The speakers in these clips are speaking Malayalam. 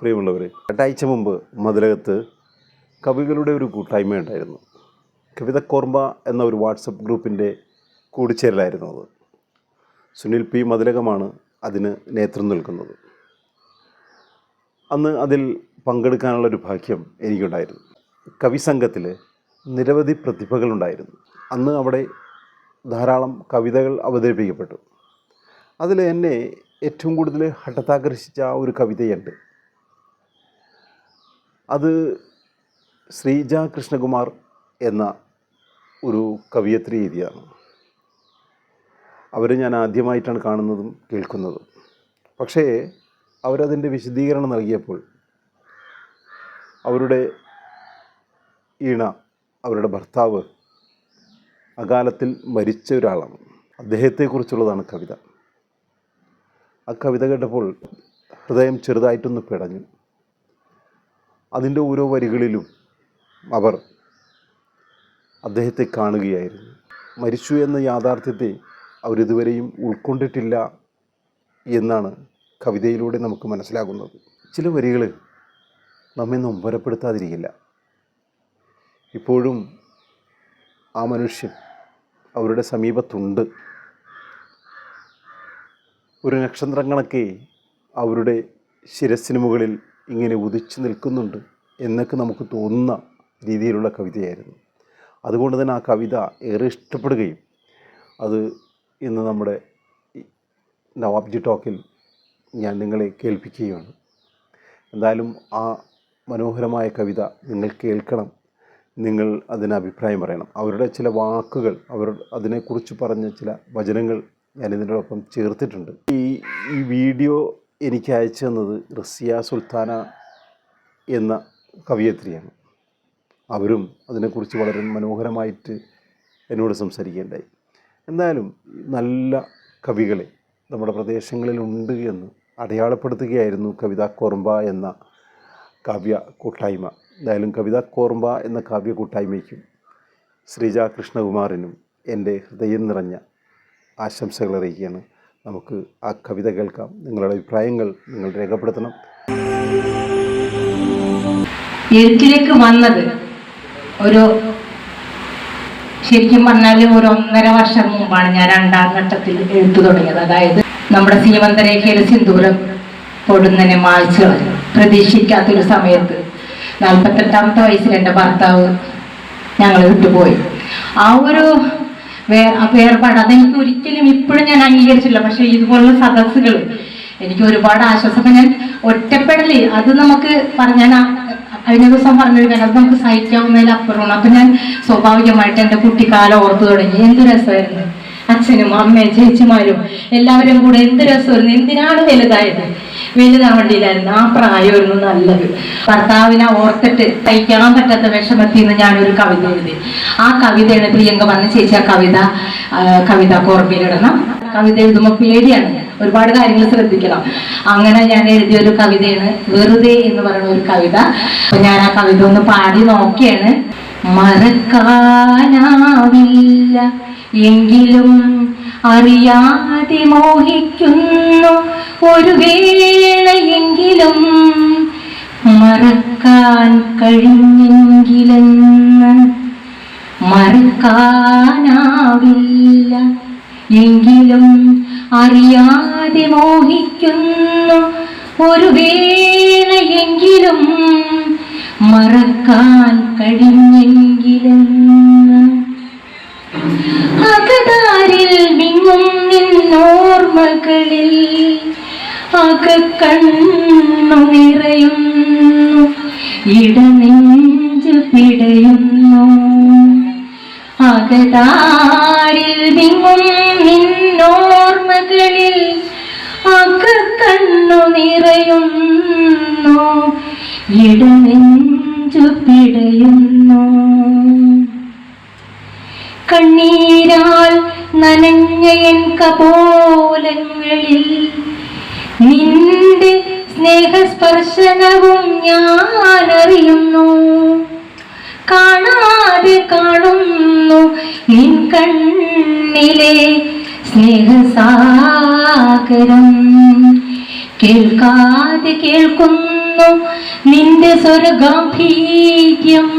പ്രിയമുള്ളവരെ രണ്ടാഴ്ച മുമ്പ് മതിലകത്ത് കവികളുടെ ഒരു കൂട്ടായ്മ ഉണ്ടായിരുന്നു കവിതക്കോർമ്മ എന്ന ഒരു വാട്സപ്പ് ഗ്രൂപ്പിന്റെ കൂടിച്ചേരലായിരുന്നു അത്. സുനിൽ പി. മതിലകമാണ് അതിന് നേതൃത്വം നൽകുന്നത്. അന്ന് അതിൽ പങ്കെടുക്കാനുള്ളൊരു ഭാഗ്യം എനിക്കുണ്ടായിരുന്നു. കവിസംഘത്തിൽ നിരവധി പ്രതിഭകളുണ്ടായിരുന്നു. അന്ന് അവിടെ ധാരാളം കവിതകൾ അവതരിപ്പിക്കപ്പെട്ടു. അതിൽ എന്നെ ഏറ്റവും കൂടുതൽ ഹഠത്താകർഷിച്ച ഒരു കവിതയുണ്ട്. അത് ശ്രീജ കൃഷ്ണകുമാർ എന്ന ഒരു കവിയത്രി രീതിയാണ്. അവരെ ഞാൻ ആദ്യമായിട്ടാണ് കാണുന്നതും കേൾക്കുന്നതും. പക്ഷേ അവരതിന്റെ വിശദീകരണം നൽകിയപ്പോൾ അവരുടെ ഈണ അവരുടെ ഭർത്താവ് അകാലത്തിൽ മരിച്ച ഒരാളാണ്. അദ്ദേഹത്തെക്കുറിച്ചുള്ളതാണ് കവിത. ആ കവിത കേട്ടപ്പോൾ ഹൃദയം ചെറുതായിട്ടൊന്ന് പിടഞ്ഞു. അതിന്റെ ഓരോ വരികളിലും അവർ അദ്ദേഹത്തെ കാണുകയായിരുന്നു. മരിച്ചു എന്ന യാഥാർത്ഥ്യത്തെ അവരിതുവരെയും ഉൾക്കൊണ്ടിട്ടില്ല എന്നാണ് കവിതയിലൂടെ നമുക്ക് മനസ്സിലാകുന്നത്. ചില വരികൾ നമ്മെ നൊമ്പരപ്പെടുത്താതിരിക്കില്ല ഇപ്പോഴും ആ മനുഷ്യൻ അവരുടെ സമീപത്തുണ്ട്. ഒരു നക്ഷത്രങ്ങളൊക്കെ അവരുടെ ശിരസ്സിന് മുകളിൽ ഇങ്ങനെ ഉദിച്ചു നിൽക്കുന്നുണ്ട് എന്നൊക്കെ നമുക്ക് തോന്നുന്ന രീതിയിലുള്ള കവിതയായിരുന്നു. അതുകൊണ്ട് തന്നെ ആ കവിത ഏറെ ഇഷ്ടപ്പെടുകയും അത് ഇന്ന് നമ്മുടെ നവാബ്ജി ടോക്കിൽ ഞാൻ നിങ്ങളെ കേൾപ്പിക്കുകയാണ്. എന്തായാലും ആ മനോഹരമായ കവിത നിങ്ങൾ കേൾക്കണം. നിങ്ങൾ അതിന് അഭിപ്രായം പറയണം. അവരുടെ ചില വാക്കുകൾ അവർ അതിനെക്കുറിച്ച് പറഞ്ഞ ചില വചനങ്ങൾ ഞാൻ ഇതിനോടൊപ്പം ചേർത്തിട്ടുണ്ട്. ഈ ഈ വീഡിയോ എനിക്ക് അയച്ചു തന്നത് റസിയ സുൽത്താന എന്ന കവിയത്രിയാണ്. അവരും അതിനെക്കുറിച്ച് വളരെ മനോഹരമായിട്ട് എന്നോട് സംസാരിക്കുകയുണ്ടായി. എന്തായാലും നല്ല കവികളെ നമ്മുടെ പ്രദേശങ്ങളിലുണ്ട് എന്ന് അടയാളപ്പെടുത്തുകയായിരുന്നു കവിത കോർമ്പ എന്ന കാവ്യ കൂട്ടായ്മ. എന്തായാലും കവിത കോർമ്പ എന്ന കാവ്യ കൂട്ടായ്മയ്ക്കും ശ്രീജ കൃഷ്ണകുമാറിനും എന്റെ ഹൃദയം നിറഞ്ഞ ആശംസകൾ അറിയിക്കുകയാണ്. നമുക്ക് ആ കവിത കേൾക്കാം. നിങ്ങളുടെ അഭിപ്രായങ്ങൾ നിങ്ങൾ രേഖപ്പെടുത്തണം. എഴുത്തിലേക്ക് വന്നത് ഒരു ശരിക്കും പറഞ്ഞാൽ ഒരു ഒന്നര വർഷം മുമ്പാണ് ഞാൻ രണ്ടാം ഘട്ടത്തിൽ എഴുത്തു തുടങ്ങിയത്. അതായത് നമ്മുടെ സീമന്തരേഖയിലെ സിന്ദൂരം പൊടുന്നനെ മായ്ച്ചു പ്രതീക്ഷിക്കാത്തൊരു സമയത്ത് നാൽപ്പത്തെട്ടാമത്തെ വയസ്സിൽ എന്റെ ഭർത്താവ് ഞങ്ങൾ വിട്ടുപോയി. ആ ഒരു വേർപാട് അതെനിക്ക് ഒരിക്കലും ഇപ്പോഴും ഞാൻ അംഗീകരിച്ചില്ല പക്ഷെ ഇതുപോലുള്ള സദസ്സുകൾ എനിക്ക് ഒരുപാട് ആശ്വാസം ഞാൻ ഒറ്റപ്പെടൽ അത് നമുക്ക് പറഞ്ഞാൽ കഴിഞ്ഞ ദിവസം പറഞ്ഞൊരു കാര്യം അത് നമുക്ക് സഹിക്കാവുന്നതിൽ അപ്പുറമാണ് അപ്പൊ ഞാൻ സ്വാഭാവികമായിട്ട് എന്റെ കുട്ടിക്കാലം ഓർത്തു തുടങ്ങി. എന്ത് രസമായിരുന്നു? അച്ഛനും അമ്മയും ചേച്ചിമാരും എല്ലാവരും കൂടെ എന്ത് രസമായിരുന്നു എന്തിനാണ് വലുതായത്? വലുതാവണ്ടിയിലായിരുന്നു. ആ പ്രായമായിരുന്നു നല്ലത്. ഭർത്താവിനെ ഓർത്തിട്ട് തയ്ക്കാൻ പറ്റാത്ത വിഷമത്തിൽ നിന്ന് ഞാനൊരു കവിത എഴുതി. ആ കവിതയാണ് പ്രിയങ്ക പറഞ്ഞ ചേച്ചി ആ കവിത കവിത കോർമ്മയിലിടണം. കവിത എഴുതുമ്പോൾ പേടിയാണ്. ഒരുപാട് കാര്യങ്ങൾ ശ്രദ്ധിക്കണം. അങ്ങനെ ഞാൻ എഴുതിയ ഒരു കവിതയാണ് വെറുതെ എന്ന് പറയുന്ന ഒരു കവിത. അപ്പൊ ഞാൻ ആ കവിത ഒന്ന് പാടി നോക്കിയാണ്. മറക്കാനാവില്ല എങ്കിലും അറിയാതെ മോഹിക്കുന്നു ഒരു വേളയെങ്കിലും മറക്കാൻ കഴിഞ്ഞെങ്കിലെന്ന് മറക്കാനാവില്ല. എങ്കിലും അറിയാതെ മോഹിക്കുന്നു ഒരു വേളയെങ്കിലും മറക്കാൻ കഴിഞ്ഞെങ്കിലെന്ന് അകക്കണ്ണു നിറയുന്നു. ഇടനെഞ്ചു പിടയുന്നു. അകതാരിൽ നിങ്ങും നിന്നോർമ്മകളിൽ അകക്കണ്ണു നിറയുന്നു. ഇടനെഞ്ചു പിടയുന്നു. കണ്ണീരാൽ നനഞ്ഞയൻ കപോലങ്ങളിൽ നിന്റെ സ്നേഹസ്പർശനവും ഞാൻ അറിയുന്നു കാണാതെ കാണുന്നു നിൻ കണ്ണിലെ സ്നേഹസാഗരം. കേൾക്കാതെ കേൾക്കുന്നു നിന്റെ സ്വരഗാംഭീര്യം.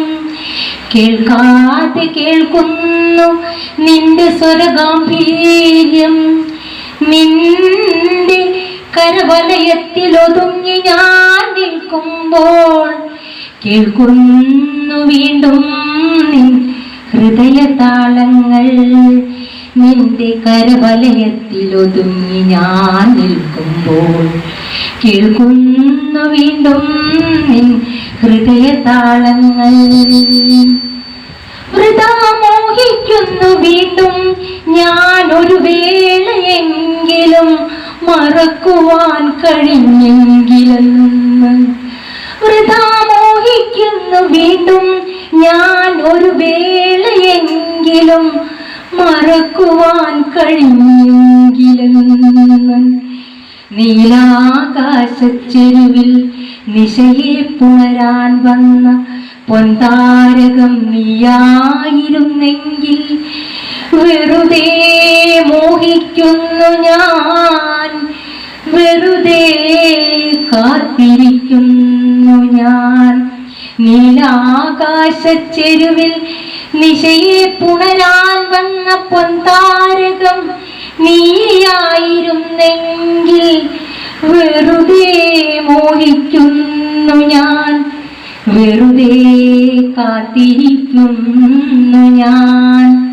കേൾക്കാതെ കേൾക്കുന്നു നിന്റെ സ്വരഗാംഭീര്യം. നിന്റെ കരവലയത്തിൽ ഒതുങ്ങി ഞാൻ നിൽക്കുമ്പോൾ കേൾക്കുന്നു വീണ്ടും നിൻ ഹൃദയതാളങ്ങൾ. നിന്റെ കരവലയത്തിലൊതുങ്ങി ഞാൻ നിൽക്കുമ്പോൾ കേൾക്കുന്നു വീണ്ടും നിൻ ഹൃദയതാളങ്ങൾ. മോഹിക്കുന്നു വീണ്ടും. ഞാൻ ഒരു വേളയെങ്കിലും മറക്കുവാൻ കഴിഞ്ഞെങ്കിലെന്ന്. വൃഥാ മോഹിക്കുന്നു വീണ്ടും. ഞാൻ ഒരു വേളയെങ്കിലും മറക്കുവാൻ കഴിഞ്ഞെങ്കിലെന്ന്. നീലാകാശച്ചെരുവിൽ നിശയെ പുണരാൻ വന്ന പൊന്താരകം നീയായിരുന്നെങ്കിൽ വെറുതെ മോഹിക്കുന്നു ഞാൻ. വെറുതെ കാത്തിരിക്കുന്നു ഞാൻ. നീലാകാശച്ചെരുവിൽ നിശയെ പുണരാൻ വന്ന പൊന്താരകം നീയായിരുന്നെങ്കിൽ വെറുതെ മോഹിക്കുന്നു ഞാൻ. വെറുതെ കാത്തിരിക്കുന്നു ഞാൻ.